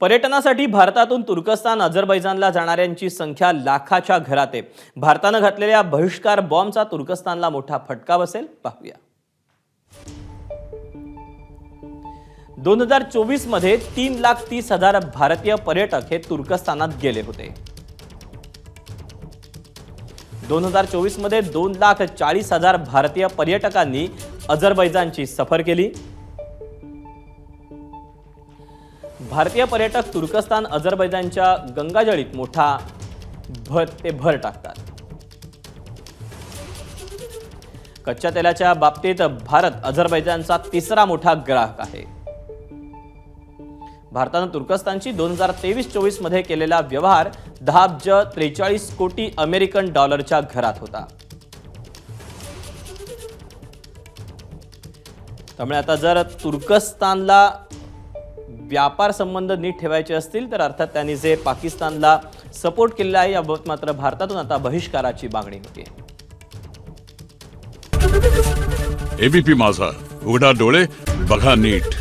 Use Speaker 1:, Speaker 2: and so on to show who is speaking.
Speaker 1: पर्यटनासाठी भारतातून तुर्कस्तान अझरबैजानला जाणाऱ्यांची संख्या लाखाच्या घरात. आहे भारतानं घातलेल्या बहिष्कार बॉम्बचा तुर्कस्तानला मोठा फटका बसेल. पाहूया. दोन हजार चोवीसमध्ये तीन लाख तीस हजार भारतीय पर्यटक हे तुर्कस्तानात गेले होते. दोन हजार चोवीसमध्ये दोन लाख चाळीस हजार भारतीय पर्यटकांनी अझरबैजानची सफर केली. भारतीय पर्यटक तुर्कस्तान अझरबैजानच्या गंगाजळीत मोठा भर ते भर टाकतात. कच्च्या तेलाच्या बाबतीत भारत अझरबैजानचा तिसरा मोठा ग्राहक आहे. भारतानं तुर्कस्तानची दोन हजार तेवीस चोवीसमध्ये केलेला व्यवहार दहा अब्ज त्रेचाळीस कोटी अमेरिकन डॉलरच्या घरात होता. त्यामुळे आता जर तुर्कस्तानला व्यापार संबंध नीट ठेवायचे असतील तर अर्थात त्यांनी जे पाकिस्तानला सपोर्ट केलेला आहे याबाबत मात्र भारतातून आता बहिष्काराची मागणी होती.
Speaker 2: एबीपी माझा. उघडा डोळे बघा नीट.